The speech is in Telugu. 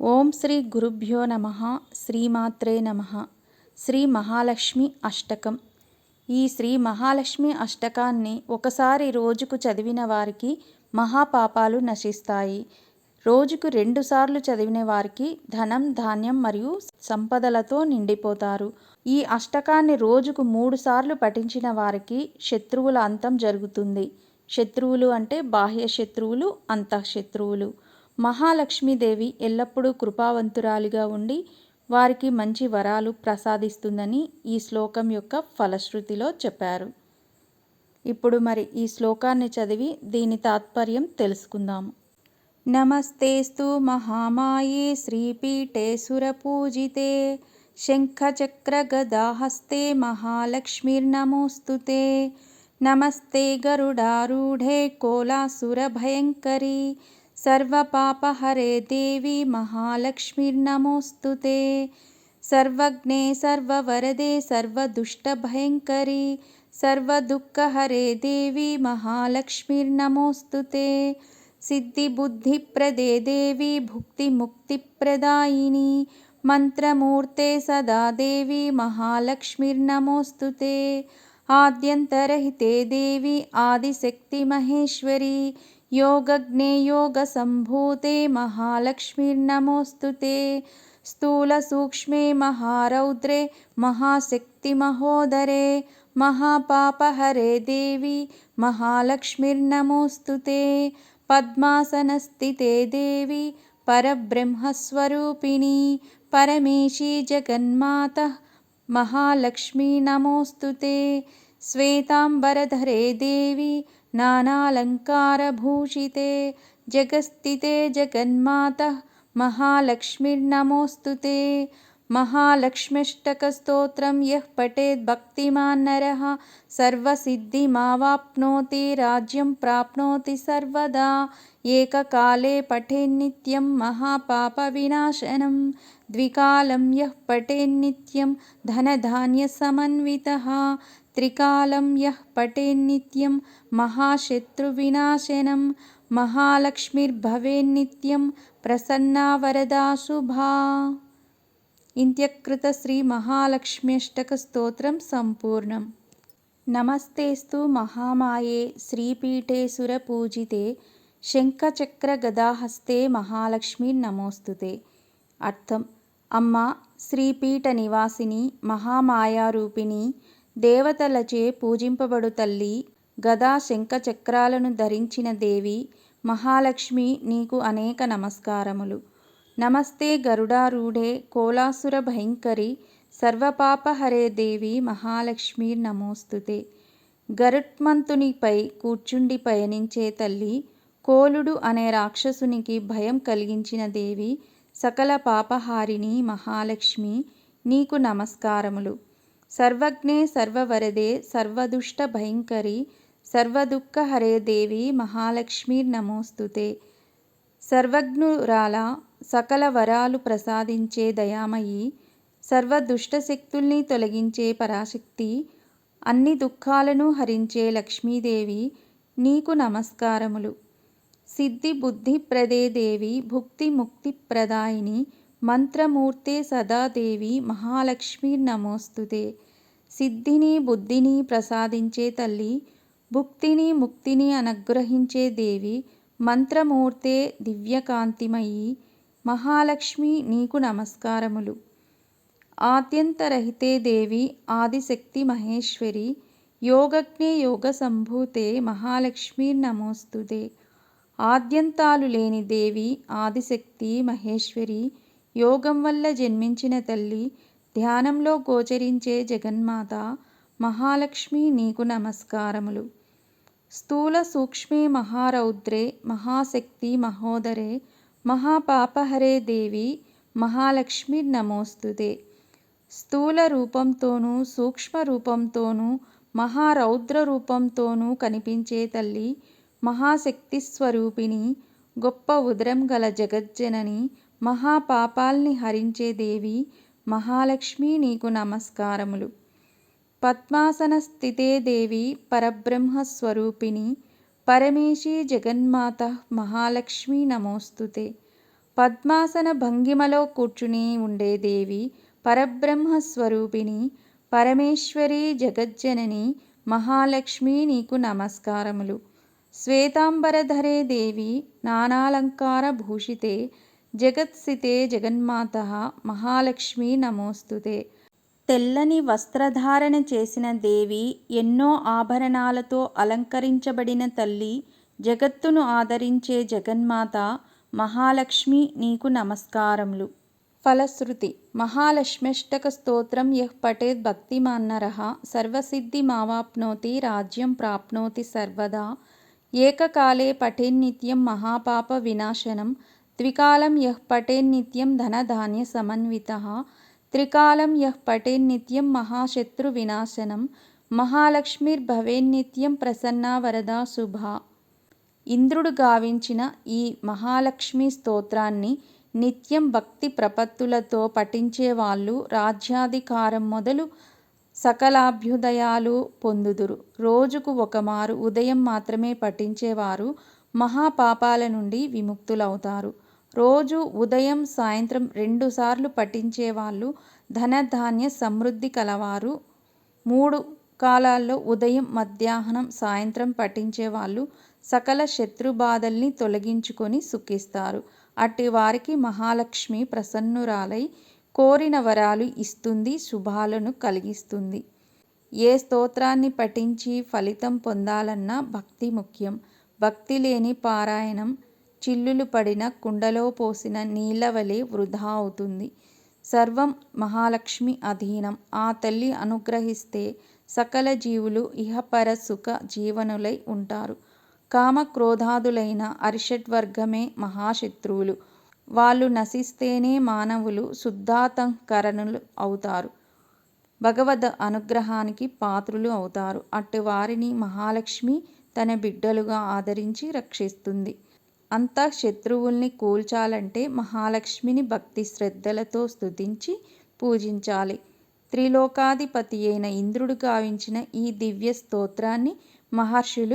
ఓం శ్రీ గురుభ్యో నమ శ్రీమాత్రే నమ శ్రీ మహాలక్ష్మి అష్టకం. ఈ శ్రీ మహాలక్ష్మి అష్టకాన్ని ఒకసారి రోజుకు చదివిన వారికి మహాపాపాలు నశిస్తాయి. రోజుకు రెండుసార్లు చదివిన వారికి ధనం ధాన్యం మరియు సంపదలతో నిండిపోతారు. ఈ అష్టకాన్ని రోజుకు మూడు సార్లు పఠించిన వారికి శత్రువుల అంతం జరుగుతుంది. శత్రువులు అంటే బాహ్య శత్రువులు అంతఃశత్రువులు. మహాలక్ష్మీదేవి ఎల్లప్పుడూ కృపావంతురాలిగా ఉండి వారికి మంచి వరాలు ప్రసాదిస్తుందని ఈ శ్లోకం యొక్క ఫలశ్రుతిలో చెప్పారు. ఇప్పుడు మరి ఈ శ్లోకాన్ని చదివి దీని తాత్పర్యం తెలుసుకుందాము నమస్తేస్తు మహామాయే శ్రీపీఠే సురపూజితే శంఖచక్రగదాహస్తే మహాలక్ష్మీర్నమోస్తుతే. నమస్తే గరుడారూఢే కోలాసురభయంకరీ सर्वपापहरे देवी महालक्ष्मीर्नमोऽस्तु ते। सर्वज्ञे सर्ववरदे सर्वदुष्टभयङ्करी सर्वदुःखहरे देवी महालक्ष्मीर्नमोऽस्तु ते। सिद्धिबुद्धिप्रदे देवी भुक्तिमुक्तिप्रदायिनी मन्त्रमूर्ते सदा देवी महालक्ष्मीर्नमोऽस्तु ते। आद्यन्तरहिते देवी आदिशक्तिमहेश्वरी योगज्ञे योगसम्भूते महालक्ष्मीर्नमोऽस्तु ते। स्थूलसूक्ष्मे महारौद्रे महाशक्तिमहोदरे। महापापहरे देवी महालक्ष्मीर्नमोऽस्तु ते। पद्मासनस्थिते देवी परब्रह्मस्वरूपिणी। परमेशी जगन्मातः महालक्ष्मी नमोऽस्तु ते श्वेताम्बरधरे देवी नानालङ्कारभूषिते जगस्थिते जगन्मातः महालक्ष्मीर्नमोऽस्तु ते महालक्ष्म्यष्टकस्तोत्रं यः पठेत् भक्तिमान् नरः सर्वसिद्धिमावाप्नोति राज्यं प्राप्नोति सर्वदा एककाले पठेन्नित्यं महापापविनाशनं द्विकालं यः पठेन्नित्यं धनधान्यसमन्वितः त्रिकालं यः पठेन्नित्यं महाशत्रुविनाशनं महालक्ष्मीर्भवेन्नित्यं प्रसन्ना वरदा शुभा ఇంత్యకృత శ్రీ మహాలక్ష్మ్యష్టకస్తోత్రం సంపూర్ణం. నమస్తేస్తు మహామాయే శ్రీపీఠే సురపూజితే శంఖచక్రగదాహస్తే మహాలక్ష్మి నమోస్తుతే. అర్థం. అమ్మ శ్రీపీఠ నివాసిని మహామాయారూపిణి దేవతలచే పూజింపబడు తల్లి గదా శంఖచక్రాలను ధరించిన దేవి మహాలక్ష్మి నీకు అనేక నమస్కారములు. నమస్తే గరుడారూఢే కోలాసుర భయంకరి సర్వపాపహరే దేవి మహాలక్ష్మీ నమోస్తుతే. గరుత్మంతునిపై కూర్చుండి పయనించే తల్లి కోలుడు అనే రాక్షసునికి భయం కలిగించిన దేవి సకల పాపహారిణి మహాలక్ష్మి నీకు నమస్కారములు. సర్వజ్ఞే సర్వవరదే సర్వదుష్ట భయంకరి సర్వదుఃఖహరే దేవి మహాలక్ష్మీ నమోస్తుతే. సర్వజ్ఞురాల సకల వరాలు ప్రసాదించే దయామయి సర్వ దుష్టశక్తుల్ని తొలగించే పరాశక్తి అన్ని దుఃఖాలను హరించే లక్ష్మీదేవి నీకు నమస్కారములు. సిద్ధి బుద్ధి ప్రదే దేవి భుక్తి ముక్తి ప్రదాయిని మంత్రమూర్తే సదాదేవి మహాలక్ష్మి నమోస్తుతే. సిద్ధిని బుద్ధిని ప్రసాదించే తల్లి భుక్తిని ముక్తిని అనుగ్రహించే దేవి మంత్రమూర్తే దివ్యకాంతిమయి మహాలక్ష్మి నీకు నమస్కారములు. ఆద్యంతరహితే దేవి ఆదిశక్తి మహేశ్వరి యోగజ్ఞే యోగ సంభూతే మహాలక్ష్మీ నమోస్తుదే ఆద్యంతాలు లేని దేవి ఆదిశక్తి మహేశ్వరి యోగం వల్ల జన్మించిన తల్లి ధ్యానంలో గోచరించే జగన్మాత మహాలక్ష్మి నీకు నమస్కారములు. స్థూల సూక్ష్మే మహారౌద్రే మహాశక్తి మహోదరే మహాపాపహరే దేవి మహాలక్ష్మి నమోస్తుతే. స్థూల రూపంతోనూ సూక్ష్మ రూపంతోనూ మహారౌద్ర రూపంతోనూ కనిపించే తల్లి మహాశక్తి స్వరూపిణి గొప్ప ఉదరం గల జగజ్జనని మహాపాపాల్ని హరించే దేవి మహాలక్ష్మి నీకు నమస్కారములు. పద్మాసన స్థితే దేవి పరబ్రహ్మ స్వరూపిణి పరమేశీ జగన్మాత మహాలక్ష్మీ నమోస్తుతే పద్మాసన భంగిమలో కూర్చుని ఉండే దేవి పరబ్రహ్మ స్వరూపిణి పరమేశ్వరి జగజ్జనని మహాలక్ష్మి నీకు నమస్కారములు. శ్వేతాంబరధరే దేవి నానాలంకార భూషితే జగత్సితే జగన్మాత మహాలక్ష్మి నమోస్తుతే తెల్లని వస్త్రధారణ చేసిన దేవి ఎన్నో ఆభరణాలతో అలంకరించబడిన తల్లి జగత్తును ఆదరించే జగన్మాత మహాలక్ష్మి నీకు నమస్కారములు. ఫలశ్రుతి మహాలక్ష్మ్యష్టక స్తోత్రం యః పఠేత్ సర్వసిద్ధి మావాప్నోతి రాజ్యం ప్రాప్నోతి సర్వదా. ఏకకాలే పఠేన్నిత్యం మహాపాప వినాశనం ద్వికాలం యః పఠేన్నిత్యం ధనధాన్య సమన్విత త్రికాలం యః పఠేన్నిత్యం మహాశత్రు వినాశనం మహాలక్ష్మిర్భవేన్నిత్యం ప్రసన్నా వరదా శుభ ఇంద్రుడు గావించిన ఈ మహాలక్ష్మి స్తోత్రాన్ని నిత్యం భక్తి ప్రపత్తులతో పఠించేవాళ్ళు రాజ్యాధికారం మొదలు సకలాభ్యుదయాలు పొందుదురు. రోజుకు ఒకమారు ఉదయం మాత్రమే పఠించేవారు మహాపాపాల నుండి విముక్తులవుతారు. రోజు ఉదయం సాయంత్రం రెండుసార్లు పఠించేవాళ్ళు ధనధాన్య సమృద్ధి కలవారు. మూడు కాలాల్లో ఉదయం మధ్యాహ్నం సాయంత్రం పఠించేవాళ్ళు సకల శత్రుబాధల్ని తొలగించుకొని సుఖిస్తారు. అట్టి వారికి మహాలక్ష్మి ప్రసన్నురాలై కోరిన వరాలు ఇస్తుంది శుభాలను కలిగిస్తుంది. ఏ స్తోత్రాన్ని పఠించి ఫలితం పొందాలన్నా భక్తి ముఖ్యం. భక్తి లేని పారాయణం చిల్లులు పడిన కుండలో పోసిన నీళ్ళవలే వృధా అవుతుంది. సర్వం మహాలక్ష్మి అధీనం. ఆ తల్లి అనుగ్రహిస్తే సకల జీవులు ఇహపర సుఖ జీవనులై ఉంటారు. కామ క్రోధాదులైన అరిషడ్వర్గమే మహాశత్రువులు. వాళ్ళు నశిస్తేనే మానవులు శుద్ధాతంకరణులు అవుతారు. భగవద్ అనుగ్రహానికి పాత్రులు అవుతారు. అట్టి వారిని మహాలక్ష్మి తన బిడ్డలుగా ఆదరించి రక్షిస్తుంది. అంతా శత్రువుల్ని కూల్చాలంటే మహాలక్ష్మిని భక్తి శ్రద్ధలతో స్తుతించి పూజించాలి. త్రిలోకాధిపతి అయిన ఇంద్రుడు గావించిన ఈ దివ్య స్తోత్రాన్ని మహర్షులు